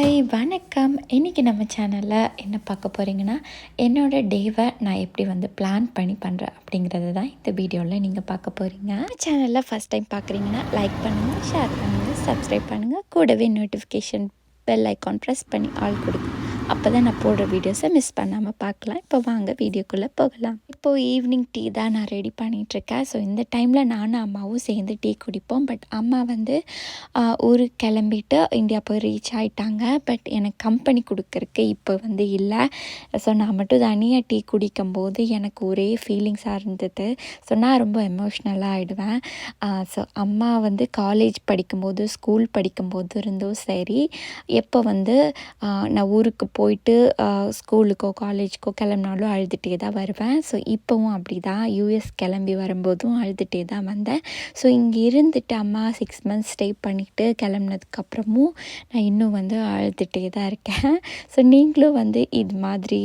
Hi வணக்கம். இன்றைக்கி நம்ம சேனலில் என்ன பார்க்க போகிறீங்கன்னா என்னோடய டேவை நான் எப்படி வந்து பிளான் பண்ணி பண்ணுறேன் அப்படிங்கிறது தான் இந்த வீடியோவில் நீங்கள் பார்க்க போகிறீங்க சேனலில் ஃபஸ்ட் டைம் பார்க்குறீங்கன்னா லைக் பண்ணுங்கள் ஷேர் பண்ணுங்கள் சப்ஸ்கிரைப் பண்ணுங்கள் கூடவே நோட்டிஃபிகேஷன் பெல் ஐக்கான் ப்ரெஸ் பண்ணி ஆள் கொடுங்க. அப்போ தான் நான் போடுற வீடியோஸை மிஸ் பண்ணாமல் பார்க்கலாம். இப்போ வாங்க வீடியோக்குள்ளே போகலாம். இப்போது ஈவினிங் டீ தான் நான் ரெடி பண்ணிகிட்ருக்கேன் ஸோ இந்த டைமில் நானும் அம்மாவும் சேர்ந்து டீ குடிப்போம். பட் அம்மா வந்து ஊருக்கு கிளம்பிட்டு இந்தியா போய் ரீச் ஆகிட்டாங்க பட் எனக்கு கம்பெனி கொடுக்கறக்கு இப்போ வந்து இல்லை. ஸோ நான் மட்டும் தனியாக டீ குடிக்கும்போது எனக்கு ஒரே ஃபீலிங்ஸாக இருந்தது. ஸோ நான் ரொம்ப எமோஷ்னலாக ஆகிடுவேன் ஸோ அம்மா வந்து காலேஜ் படிக்கும்போது ஸ்கூல் படிக்கும்போது இருந்தும் சரி எப்போ வந்து நான் ஊருக்கு போயிட்டு ஸ்கூலுக்கோ காலேஜுக்கோ கிளம்புனாலும் அழுதுகிட்டே தான் வருவேன். ஸோ இப்போவும் அப்படி தான் யூஎஸ் கிளம்பி வரும்போதும் அழுதுகிட்டே தான் வந்தேன். ஸோ இங்கே இருந்துட்டு அம்மா சிக்ஸ் மந்த்ஸ் ஸ்டே பண்ணிவிட்டு கிளம்புனதுக்கப்புறமும் நான் இன்னும் வந்து அழுதுகிட்டே தான் இருக்கேன். ஸோ நீங்களும் வந்து இது மாதிரி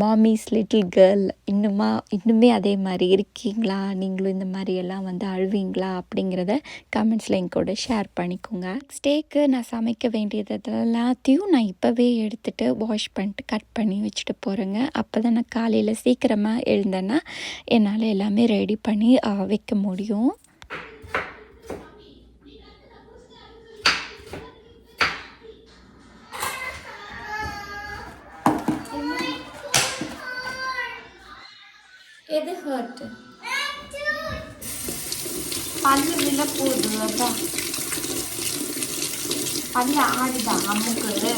மாமிஸ் லிட்டில் கேர்ள் இன்னுமா இன்னுமே அதே மாதிரி இருக்கீங்களா? நீங்களும் இந்த மாதிரி எல்லாம் வந்து அழுவீங்களா? அப்படிங்கிறத கமெண்ட்ஸில் என் கூட ஷேர் பண்ணிக்கோங்க. ஸ்டேக்கு நான் சமைக்க வேண்டியது எல்லாத்தையும் நான் இப்போவே எடுத்துகிட்டு வாஷ் பண்ணிட்டு கட் பண்ணி வச்சுட்டு போகிறேங்க அப்போ தான் நான் காலையில் சீக்கிரமாக எழுந்தேன்னா என்னால் எல்லாமே ரெடி பண்ணி வைக்க முடியும். കേട്ട് പല്ല് ഇതിലെ പോതും കേട്ടോ. പല്ല് ആടിതാ നമുക്ക്.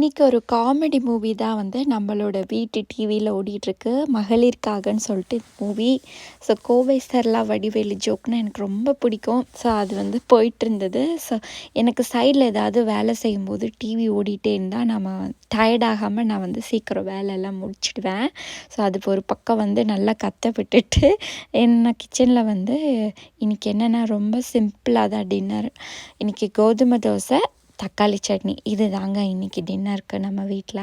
இன்றைக்கி ஒரு காமெடி மூவி தான் வந்து நம்மளோட வீட்டு டிவியில் ஓடிட்டுருக்கு. மகளிர்காகன்னு சொல்லிட்டு மூவி ஸோ கோவை சர்லா வடிவேலு ஜோக்னா எனக்கு ரொம்ப பிடிக்கும். ஸோ அது வந்து போயிட்டுருந்தது. ஸோ எனக்கு சைடில் ஏதாவது வேலை செய்யும்போது டிவி ஓடிட்டே இருந்தால் நம்ம டயர்டாகாமல் ஆகாமல் நான் வந்து சீக்கிரம் வேலையெல்லாம் முடிச்சிடுவேன். ஸோ அது ஒரு பக்கம் வந்து நல்லா கத்த விட்டுட்டு என்ன கிச்சனில் வந்து இன்றைக்கி என்னென்னா ரொம்ப சிம்பிளாக தான் டின்னர் இன்றைக்கி கோதுமை தோசை தக்காளி சட்னி இது தாங்க இன்றைக்கி டின்னருக்கு நம்ம வீட்டில்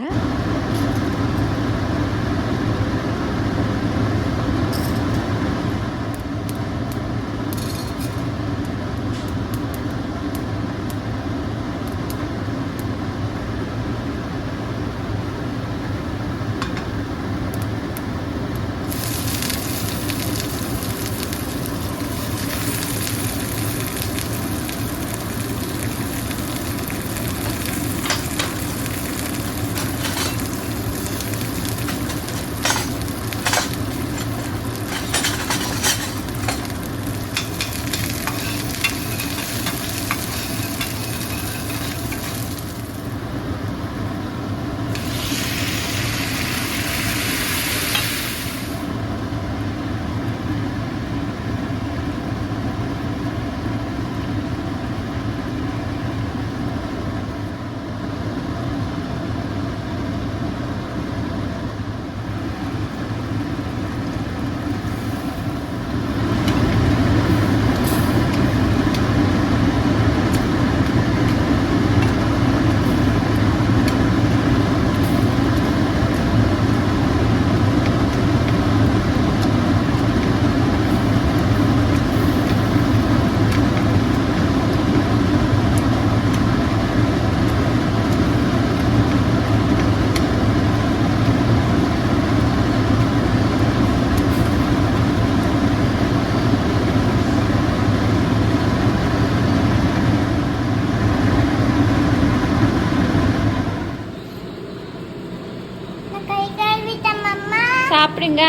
சாப்பிடுங்க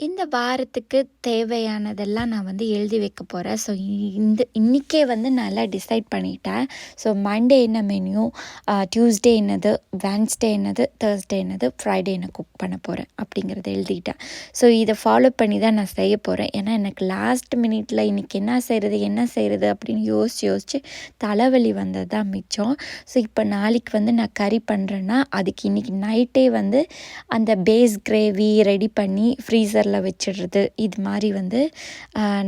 இந்த வாரத்துக்கு தேவையானதெல்லாம் நான் வந்து எழுதி வைக்க போகிறேன் ஸோ இந்த இன்றைக்கே வந்து நல்லா டிசைட் பண்ணிட்டேன். ஸோ மண்டே என்ன மெனு டியூஸ்டே என்னது? வென்ஸ்டே என்னது? தேர்ஸ்டே என்னது? ஃப்ரைடே என்ன குக் பண்ண போகிறேன் அப்படிங்கிறத எழுதிட்டேன். ஸோ இதை ஃபாலோ பண்ணி தான் நான் செய்ய போகிறேன் ஏன்னா எனக்கு லாஸ்ட் மினிட்ல இன்றைக்கி என்ன செய்கிறது என்ன செய்கிறது அப்படின்னு யோசிச்சு யோசிச்சு தலைவலி வந்தது தான் மிச்சம். ஸோ இப்போ நாளைக்கு வந்து நான் கறி பண்ணுறேன்னா அதுக்கு இன்றைக்கி நைட்டே வந்து அந்த பேஸ் கிரேவி ரெடி பண்ணி ஃப்ரீசர் ஃப்ரீசரில் வச்சிடுறது. இது மாதிரி வந்து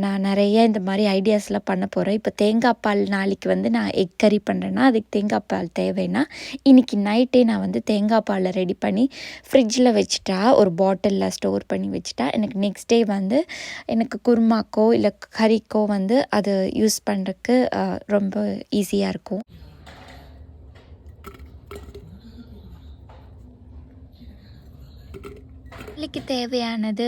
நான் நிறைய இந்த மாதிரி ஐடியாஸ்லாம் பண்ண போகிறேன் இப்போ தேங்காய் பால் நாளைக்கு வந்து நான் எக் கறி பண்ணுறேன்னா அதுக்கு தேங்காய் பால் தேவைன்னா இன்றைக்கி நைட்டே நான் வந்து தேங்காய் பாலை ரெடி பண்ணி ஃப்ரிட்ஜில் வச்சுட்டா ஒரு பாட்டிலில் ஸ்டோர் பண்ணி வச்சுட்டா எனக்கு நெக்ஸ்ட் டே வந்து எனக்கு குருமாக்கோ இல்லை கறிக்கோ வந்து அது யூஸ் பண்ணுறதுக்கு ரொம்ப ஈஸியாக இருக்கும். இட்லிக்கு தேவையானது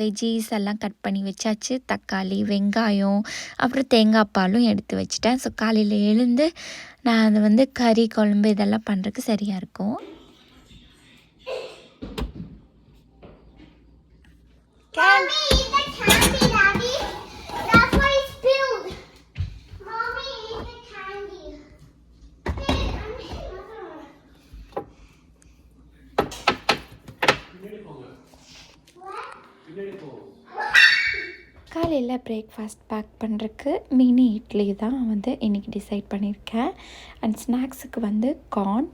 வெஜ்ஜீஸ் எல்லாம் கட் பண்ணி வச்சாச்சு. தக்காளி வெங்காயம் அப்புறம் தேங்காய் பாலும் எடுத்து வச்சுட்டேன். ஸோ காலையில் எழுந்து நான் அது வந்து கறி குழம்பு இதெல்லாம் பண்ணுறதுக்கு சரியாக இருக்கும். காலையில் பிரேக்ஃபாஸ்ட் பேக் பண்ணுறதுக்கு மினி இட்லி தான் வந்து இன்றைக்கி டிசைட் பண்ணியிருக்கேன். அண்ட் ஸ்நாக்ஸுக்கு வந்து கார்ன்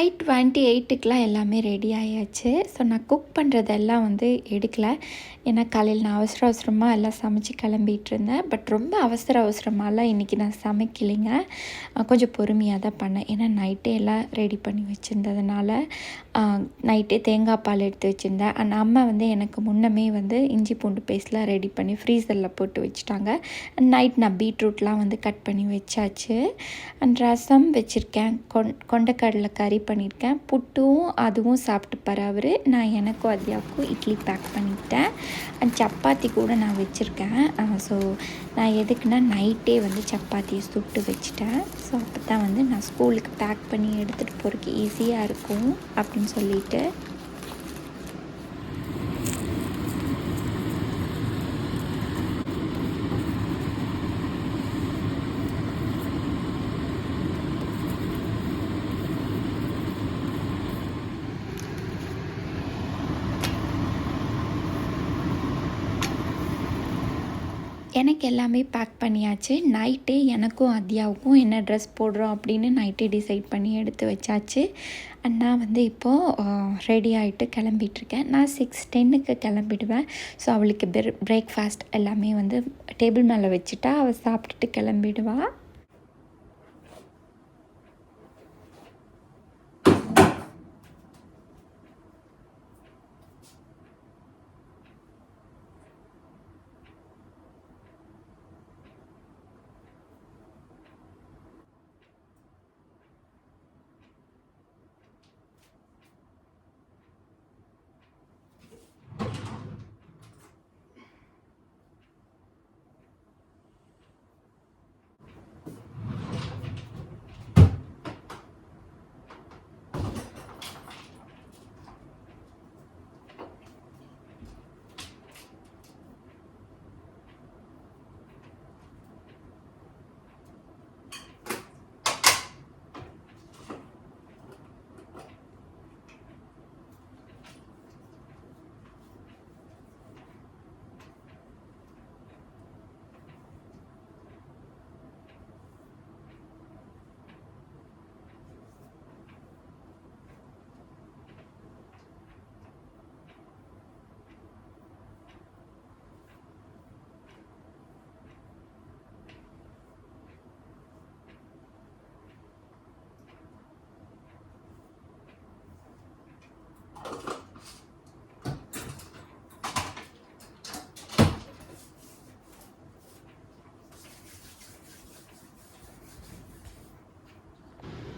ஃபைவ் டுவெண்ட்டி எயிட்டுக்கெலாம் எல்லாமே ரெடி ஆயாச்சு. ஸோ நான் குக் பண்ணுறதெல்லாம் வந்து எடுக்கல. ஏன்னா காலையில் நான் அவசர அவசரமாக எல்லாம் சமைச்சு கிளம்பிகிட்டு இருந்தேன் பட் ரொம்ப அவசர அவசரமாலாம் இன்றைக்கி நான் சமைக்கலைங்க. கொஞ்சம் பொறுமையாக தான் பண்ணேன். ஏன்னா நைட்டே எல்லாம் ரெடி பண்ணி வச்சுருந்ததுனால நைட்டே தேங்காய் பால் எடுத்து வச்சுருந்தேன். அண்ட் அம்மா வந்து எனக்கு முன்னமே வந்து இஞ்சி பூண்டு பேஸ்ட்லாம் ரெடி பண்ணி ஃப்ரீசரில் போட்டு வச்சுட்டாங்க. அண்ட் நைட் நான் பீட்ரூட்லாம் வந்து கட் பண்ணி வச்சாச்சு. அண்ட் ரசம் வச்சுருக்கேன். கொண் கொண்டக்கடலை கறி பண்ணியிருக்கேன். புட்டும் அதுவும் சாப்பிட்டுப்பார் அவர். நான் எனக்கும் அதியாவுக்கும் இட்லி பேக் பண்ணிட்டேன். அண்ட் சப்பாத்தி கூட நான் வச்சுருக்கேன். ஸோ நான் எதுக்குன்னா நைட்டே வந்து சப்பாத்தியை சுட்டு வச்சுட்டேன். ஸோ அப்போ தான் வந்து நான் ஸ்கூலுக்கு பேக் பண்ணி எடுத்துகிட்டு போகிறதுக்கு ஈஸியாக இருக்கும் அப்படின்னு சொல்லிட்டு. எனக்கு எல்லாமே பேக் பண்ணியாச்சு. நைட்டே எனக்கும் அத்யாவுக்கும் என்ன ட்ரெஸ் போடுறோம் அப்படின்னு நைட்டே டிசைட் பண்ணி எடுத்து வச்சாச்சு. அண்ணா நான் வந்து இப்போது ரெடி ஆகிட்டு கிளம்பிகிட்ருக்கேன் நான் சிக்ஸ் டென்னுக்கு கிளம்பிடுவேன். ஸோ அவளுக்கு பிர பிரேக்ஃபாஸ்ட் எல்லாமே வந்து டேபிள் மேலே வச்சுட்டா அவள் சாப்பிட்டுட்டு கிளம்பிடுவாள்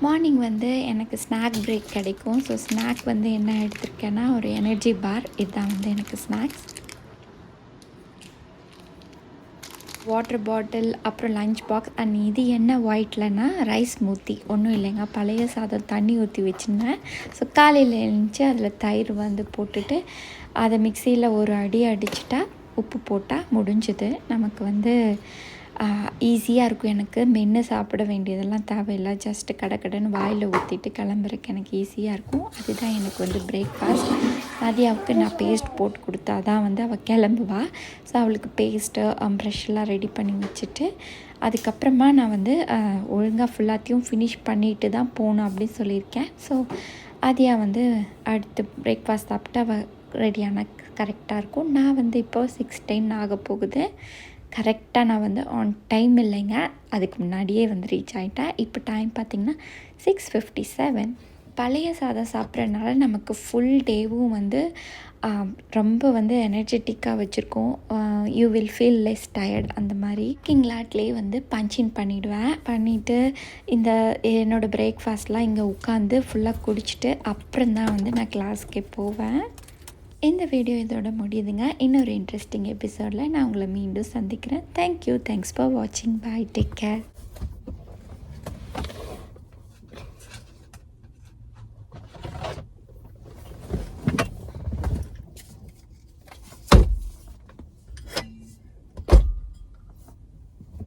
மார்னிங் வந்து எனக்கு ஸ்நாக் பிரேக் கிடைக்கும். ஸோ ஸ்நாக் வந்து என்ன எடுத்திருக்கேன்னா ஒரு எனர்ஜி பார் இதுதான் வந்து எனக்கு ஸ்நாக்ஸ் வாட்டர் பாட்டில் அப்புறம் லஞ்ச் பாக்ஸ் அண்ட் இது என்ன ஒயிட்லனா ரைஸ் மூத்தி ஒன்றும் இல்லைங்க. பழைய சாதம் தண்ணி ஊற்றி வச்சுருந்தேன். ஸோ காலையில் எழுந்துச்சு. அதில் தயிர் வந்து போட்டுட்டு அதை மிக்சியில் ஒரு அடி அடிச்சிட்டா உப்பு போட்டால் முடிஞ்சுது. நமக்கு வந்து ஈஸியாக இருக்கும். எனக்கு மென்று சாப்பிட வேண்டியதெல்லாம் தேவையில்லை. ஜஸ்ட்டு கடை கடைன்னு வாயில் ஊற்றிட்டு கிளம்புறக்கு எனக்கு ஈஸியாக இருக்கும். அதுதான் எனக்கு வந்து பிரேக்ஃபாஸ்ட் மதியாவுக்கு நான் பேஸ்ட் போட்டு கொடுத்தா தான் வந்து அவள் கிளம்புவா. ஸோ அவளுக்கு பேஸ்ட்டு ப்ரெஷ்லாம் ரெடி பண்ணி வச்சுட்டு அதுக்கப்புறமா நான் வந்து ஒழுங்காக ஃபுல்லாத்தையும் ஃபினிஷ் பண்ணிட்டு தான் போகணும் அப்படின்னு சொல்லியிருக்கேன். ஸோ ஆதியா வந்து அடுத்து பிரேக்ஃபாஸ்ட் சாப்பிட்டு அவள் ரெடியான கரெக்டாக இருக்கும். நான் வந்து இப்போ சிக்ஸ் டென் ஆக போகுது. கரெக்டாக நான் வந்து ஆன் டைம் இல்லைங்க. அதுக்கு முன்னாடியே வந்து ரீச் ஆகிட்டேன் இப்போ டைம் பார்த்திங்கன்னா சிக்ஸ் ஃபிஃப்டி செவன் பழைய சாதம் சாப்பிட்றதுனால நமக்கு ஃபுல் டேவும் வந்து ரொம்ப வந்து எனர்ஜெட்டிக்காக வச்சுருக்கோம். You will feel less tired அந்த மாதிரி கிங்லாட்லேயே வந்து பஞ்சின் பண்ணிவிடுவேன் பண்ணிவிட்டு இந்த என்னோடய பிரேக்ஃபாஸ்ட்லாம் இங்கே உட்காந்து ஃபுல்லாக குடிச்சிட்டு அப்புறம் தான் வந்து நான் கிளாஸ்க்கே போவேன். இந்த வீடியோ இதோட முடியுதுங்க. இன்னொரு இன்ட்ரெஸ்டிங் எபிசோடில் நான் உங்களை மீண்டும் சந்திக்கிறேன். தேங்க்யூ தேங்க்ஸ் ஃபார் வாட்சிங் பாய் டேக் கேர்